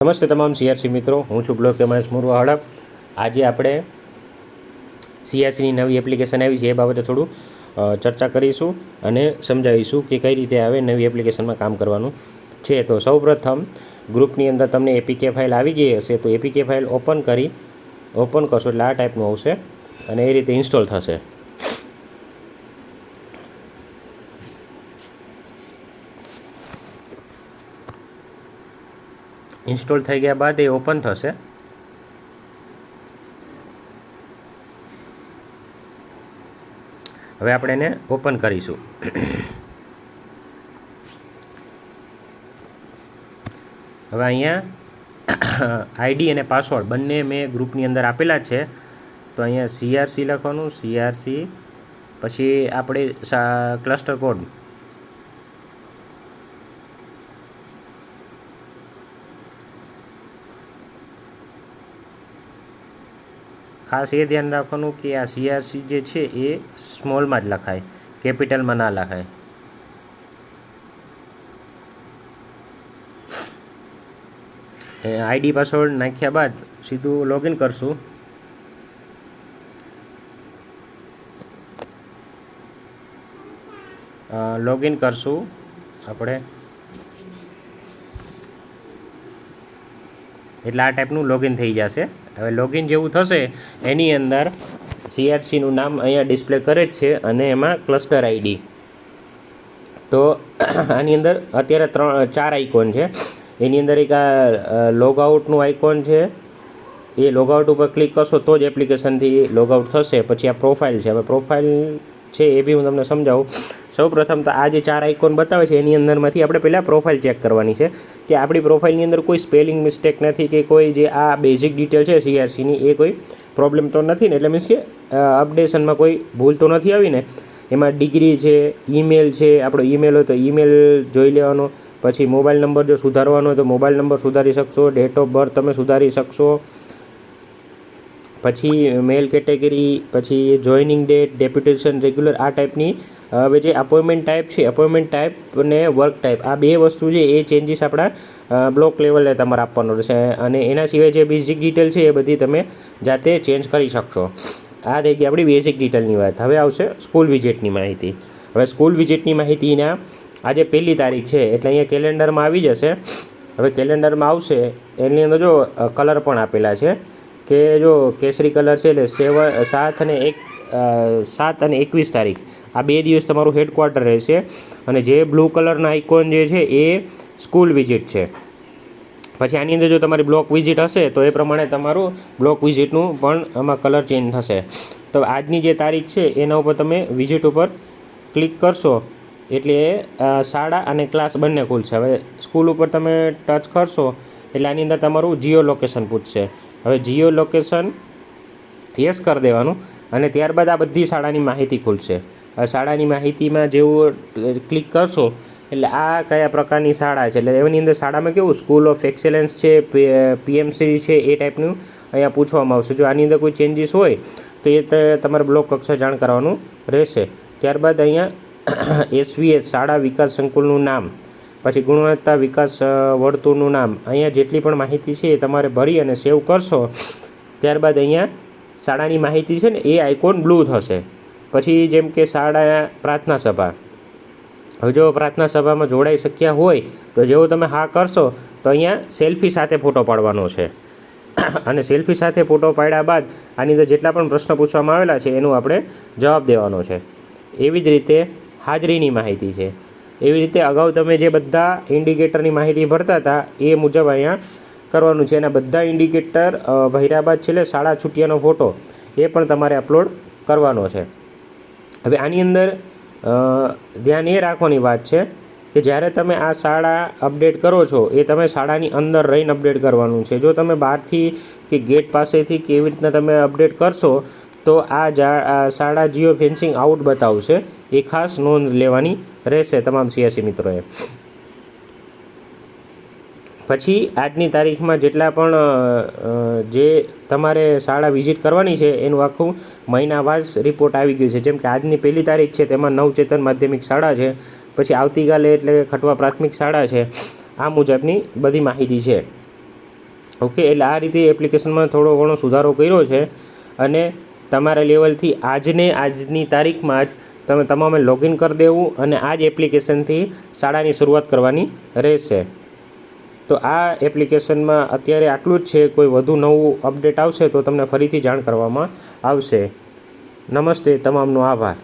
નમસ્તે તમામ સીઆરસી મિત્રો, હું છું બ્લોક એમએસ મુરવા હડપ આજે આપણે સીઆરસીની નવી એપ્લિકેશન આવી છે, એ બાબતે થોડું ચર્ચા કરીશું અને સમજાવીશું કે કઈ રીતે આવે નવી એપ્લિકેશનમાં કામ કરવાનું છે. તો સૌપ્રથમ, ગ્રુપની અંદર તમને એપીકે ફાઇલ આવી ગઈ હશે, તો એપીકે ફાઇલ ઓપન કરી ઓપન કરશો એટલે આ ટાઈપનું આવશે અને એ રીતે ઇન્સ્ટોલ થશે. ઇન્સ્ટોલ થઈ ગયા બાદ એ ઓપન થશે. હવે આપણે એને ઓપન કરીશું. હવે અહીંયા આઈડી અને પાસવર્ડ બંને મેં ગ્રુપની અંદર આપેલા છે. તો અહીંયા સીઆરસી લખવાનું સીઆરસી પછી આપણે ક્લસ્ટર કોડ ખાસ એ ધ્યાન રાખવાનું કે આ સીઆરસી જે છે એ સ્મોલમાં જ લખાય, કેપિટલમાં ના લખાય. આઈડી પાસવર્ડ નાખ્યા બાદ સીધું લોગિન કરશું. લોગિન કરશું આપણે. એટલે આ ટાઈપનું લોગિન થઈ જશે. હવે લોગિન જેવું થશે, એની અંદર સીઆરસીનું નામ અહીંયા ડિસ્પ્લે કરે જ છે અને એમાં ક્લસ્ટર આઈડી તો આની અંદર અત્યારે ત્રણ, ચાર આઇકોન છે. એની અંદર એક આ લોગઆઉટનું આઇકોન છે. એ લોગઆઉટ ઉપર ક્લિક કરશો તો જ એપ્લિકેશનથી લોગઆઉટ થશે. પછી આ પ્રોફાઇલ છે. હવે પ્રોફાઇલ છે એ બી હું તમને સમજાવું. સૌપ્રથમ તો આ જે ચાર આઇકોન બતાવે છે, એની અંદરમાંથી આપણે પહેલાં પ્રોફાઇલ ચેક કરવાની છે કે આપણી પ્રોફાઇલની અંદર કોઈ સ્પેલિંગ મિસ્ટેક નથી કે કોઈ જે આ બેઝિક ડિટેલ છે સીઆરસીની એ કોઈ પ્રોબ્લેમ તો નથી ને. એટલે મીન્સ કે અપડેશનમાં કોઈ ભૂલ તો નથી આવી ને. એમાં ડિગ્રી છે ઈમેલ છે, આપણો ઈમેલ હોય તો ઈમેલ જોઈ લેવાનો. પછી મોબાઈલ નંબર જો સુધારવાનો હોય તો મોબાઈલ નંબર સુધારી શકશો. ડેટ ઓફ બર્થ તમે સુધારી શકશો. પછી મેલ કેટેગરી પછી જોઈનિંગ ડેટ ડેપ્યુટેશન રેગ્યુલર આ ટાઈપની હવે જે અપોઇન્ટમેન્ટ ટાઈપ છે અપોઇન્ટમેન્ટ ટાઈપ અને વર્ક ટાઈપ આ બે વસ્તુ છે, એ ચેન્જીસ આપણા બ્લોક લેવલે તમારે આપવાનો રહેશે. અને એના સિવાય જે બેઝિક ડિટેલ છે, એ બધી તમે જાતે ચેન્જ કરી શકશો. આ થઈ ગઈ આપણી બેઝિક ડિટેલની વાત. હવે આવશે સ્કૂલ વિઝિટની માહિતી. હવે સ્કૂલ વિઝિટની માહિતીના આજે પહેલી તારીખ છે, એટલે અહીંયા કેલેન્ડરમાં આવી જશે. હવે કેલેન્ડરમાં આવશે, એની અંદર જો કલર પણ આપેલા છે, કે જો કેસરી કલર છે, એટલે સેવન સાત અને એક સાત અને એકવીસ તારીખ. આ બે દિવસ તમારું હેડક્વાર્ટર રહેશે અને જે બ્લુ કલરના આઇકોન જે છે એ સ્કૂલ વિઝિટ છે. પછી આની અંદર જો તમારી બ્લોક વિઝિટ હશે, તો એ પ્રમાણે તમારું બ્લોક વિઝિટનું પણ આમાં કલર ચેન્જ થશે. તો આજની જે તારીખ છે, એના ઉપર તમે વિઝિટ ઉપર ક્લિક કરશો. એટલે શાળા અને ક્લાસ બંને ખુલશે. હવે સ્કૂલ ઉપર તમે ટચ કરશો, એટલે આની અંદર તમારું જીઓ લોકેશન પૂછશે. હવે જીઓ લોકેશન યસ કરી દેવાનું. અને ત્યારબાદ આ બધી શાળાની માહિતી ખુલશે. શાળાની માહિતીમાં જેવું ક્લિક કરશો, એટલે આ કયા પ્રકારની શાળા છે? એટલે એની અંદર શાળામાં કેવું? સ્કૂલ ઓફ એક્સેલન્સ છે પીએમસી છે, એ ટાઈપનું અહીંયા પૂછવામાં આવશે. જો આની અંદર કોઈ ચેન્જીસ હોય, તો એ તમારે બ્લોક કક્ષા જાણ કરવાનું રહેશે. ત્યારબાદ અહીંયા એસવીએસ શાળા વિકાસ સંકુલનું નામ, પછી ગુણવત્તા વિકાસ વર્તુળનું નામ, અહીંયા જેટલી પણ માહિતી છે એ તમારે ભરી અને સેવ કરશો. ત્યારબાદ અહીંયા શાળાની માહિતી છે ને એ આઇકોન બ્લુ થશે. પછી જેમ કે શાળા પ્રાર્થના સભા. હવે જો પ્રાર્થના સભામાં જોડાઈ શક્યા હોય, તો જેવો તમે હા કરશો, તો અહીંયા સેલ્ફી સાથે ફોટો પાડવાનો છે. અને સેલ્ફી સાથે ફોટો પાડ્યા બાદ આની અંદર જેટલા પણ પ્રશ્ન પૂછવામાં આવેલા છે, એનું આપણે જવાબ દેવાનો છે. એવી જ રીતે હાજરીની માહિતી છે. એવી રીતે અગાઉ તમે જે બધા ઇન્ડિકેટરની માહિતી ભરતા હતા, એ મુજબ અહીંયા કરવાનું છે. એના બધા ઇન્ડિકેટર ભર્યા બાદ છેલ્લે શાળા છૂટ્યાનો ફોટો એ પણ તમારે અપલોડ કરવાનો છે. હવે આની અંદર ધ્યાન એ રાખવાની વાત છે કે જ્યારે તમે આ શાળા અપડેટ કરો છો, એ તમે શાળાની અંદર રહીને અપડેટ કરવાનું છે. જો તમે બહારથી કે ગેટ પાસેથી કે એવી રીતના તમે અપડેટ કરશો, તો આ શાળા જીઓ ફેન્સિંગ આઉટ બતાવશે. એ ખાસ નોંધ લેવાની રહેશે તમામ સિયાસી મિત્રોએ. પછી આજની તારીખમાં જેટલા પણ જે તમારે શાળા વિઝિટ કરવાની છે એનું આખું મહિનાવાઇઝ રિપોર્ટ આવી ગયું છે. જેમ કે આજની પહેલી તારીખ છે, તેમાં નવચેતન માધ્યમિક શાળા છે, પછી આવતીકાલે એટલે ખટવા પ્રાથમિક શાળા છે, આ મુજબની બધી માહિતી છે. ઓકે એટલે આ રીતે એપ્લિકેશનમાં થોડો ઘણો સુધારો કર્યો છે અને તમારા લેવલથી આજને આજની તારીખમાં જ તમે તમામે લોગિન કરી દેવું અને આ જ એપ્લિકેશનથી શાળાની શરૂઆત કરવાની રહેશે. તો આ એપ્લિકેશનમાં અત્યારે આટલું જ છે, કોઈ વધુ નવું અપડેટ આવશે તો તમને ફરીથી જાણ કરવામાં આવશે. નમસ્તે, તમામનો આભાર.